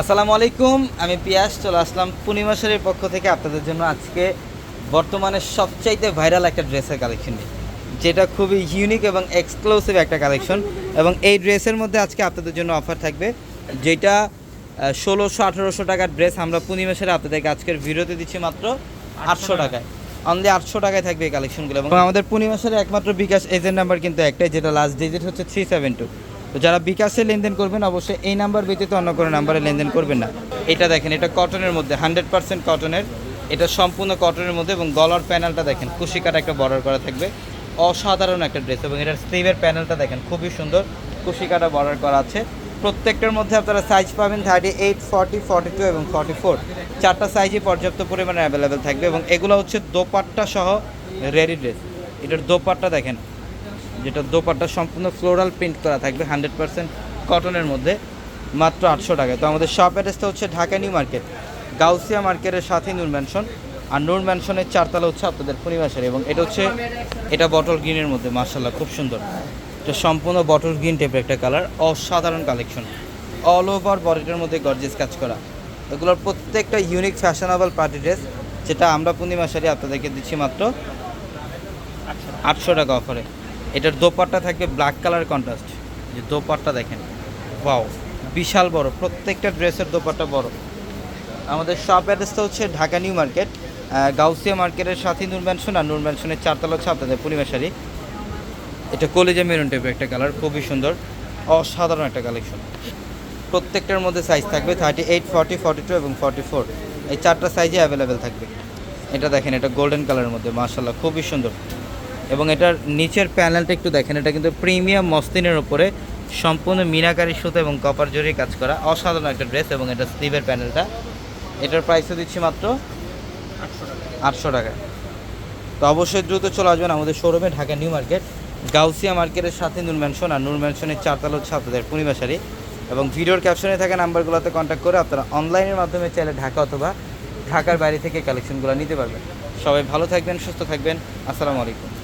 আসসালামু আলাইকুম, আমি পিয়াস, চলে আসলাম পূর্ণিমা শাড়ির পক্ষ থেকে আপনাদের জন্য আজকে বর্তমানে সবচাইতে ভাইরাল একটা ড্রেসের কালেকশন নিয়ে। যেটা খুবই ইউনিক এবং এক্সক্লুসিভ একটা কালেকশন এবং এই ড্রেসের মধ্যে আজকে আপনাদের জন্য অফার থাকবে, যেটা ষোলোশো, আঠেরোশো টাকার ড্রেস আমরা পূর্ণিমা শাড়ি আপনাদেরকে আজকের ভিডিওতে দিচ্ছি মাত্র আটশো টাকায়। অনলি আটশো টাকায় থাকবে এই কালেকশনগুলো এবং আমাদের পূর্ণিমা শাড়ি একমাত্র বিকাশ এজেন্ট নাম্বার কিন্তু একটাই, যেটা লাস্ট ডিজিট হচ্ছে থ্রি সেভেন টু তো যারা বিকাশে লেনদেন করবেন, অবশ্যই এই নাম্বার ব্যতীত অন্য কোনো নাম্বারে লেনদেন করবেন না। এটা দেখেন, এটা কটনের মধ্যে হান্ড্রেড পার্সেন্ট কটনের এটা সম্পূর্ণ কটনের মধ্যে এবং গলার প্যানেলটা দেখেন, কুশিকাটা একটা বর্ডার করা থাকবে। অসাধারণ একটা ড্রেস এবং এটার স্লিভের প্যানেলটা দেখেন, খুবই সুন্দর, কুশিকাটা বর্ডার করা আছে। প্রত্যেকটার মধ্যে আপনারা সাইজ পাবেন thirty eight forty forty two এবং ফর্টি ফোর চারটা সাইজই পর্যাপ্ত পরিমাণে অ্যাভেলেবেল থাকবে এবং এগুলো হচ্ছে দোপাট্টা সহ রেডি ড্রেস এটার দোপাট্টা দেখেন যেটা দোপাট্টা সম্পূর্ণ ফ্লোরাল প্রিন্ট করা থাকবে, হান্ড্রেড পার্সেন্ট কটনের মধ্যে, মাত্র আটশো টাকায়। তো আমাদের শপ অ্যাড্রেসটা হচ্ছে ঢাকা নিউ মার্কেট, গাউসিয়া মার্কেটের সাথে নূর ম্যানশন। আর নূর ম্যানশনের চারতলা হচ্ছে আপনাদের পরিবাসের এবং এটা হচ্ছে, এটা বটল গ্রিনের মধ্যে মার্শাল্লাহ খুব সুন্দর। এটা সম্পূর্ণ বটল গ্রিন টাইপের একটা কালার অসাধারণ কালেকশন অল ওভার বডিটার মধ্যে গর্জেস কাজ করা। এগুলোর প্রত্যেকটা ইউনিক ফ্যাশনেবল পার্টি ড্রেস যেটা আমরা পূর্ণিমা শাড়ি আপনাদেরকে দিচ্ছি মাত্র আটশো টাকা অফারে এটার দোপাট্টা থাকবে ব্ল্যাক কালার কন্ট্রাস্ট যে দোপাট্টা দেখেন ওয়াও বিশাল বড়, প্রত্যেকটা ড্রেসের দোপাট্টা বড়। আমাদের শপ অ্যাড্রেসটা হচ্ছে ঢাকা নিউ মার্কেট গাউসিয়া মার্কেটের সাথে নূর ম্যানশন আর নূর ম্যানশনের চারতলা হচ্ছে আপনাদের পূর্ণিমা শাড়ি। এটা কলেজে মেরুন টাইপের একটা কালার খুবই সুন্দর, অসাধারণ একটা কালেকশন প্রত্যেকটার মধ্যে সাইজ থাকবে thirty eight forty forty two এবং ফর্টি ফোর এই চারটা সাইজে অ্যাভেলেবেল থাকবে। এটা দেখেন, এটা গোল্ডেন কালারের মধ্যে মার্শাল্লাহ খুবই সুন্দর। এবং এটার নিচের প্যানেলটা একটু দেখেন, এটা কিন্তু প্রিমিয়াম মসলিনের উপরে সম্পূর্ণ মিনাকারি সুতো এবং কপার জড়িয়ে কাজ করা অসাধারণ একটা ড্রেস এবং এটা স্লিভের প্যানেলটা। এটার প্রাইসও দিচ্ছি মাত্র আটশো টাকা। তো অবশ্যই দ্রুত চলে আসবেন আমাদের শোরুমে ঢাকা নিউ মার্কেট, গাউসিয়া মার্কেটের সাথে নূর ম্যানশন আর নূর ম্যানশনের চারতলা হচ্ছে আপনাদের পূর্ণিমা শাড়ি। এবং ভিডিওর ক্যাপশনে থাকা নাম্বারগুলোতে কন্ট্যাক্ট করে আপনারা অনলাইনের মাধ্যমে চাইলে ঢাকা অথবা ঢাকার বাইরে থেকে কালেকশনগুলো নিতে পারবেন। সবাই ভালো থাকবেন, সুস্থ থাকবেন। আসসালামু আলাইকুম।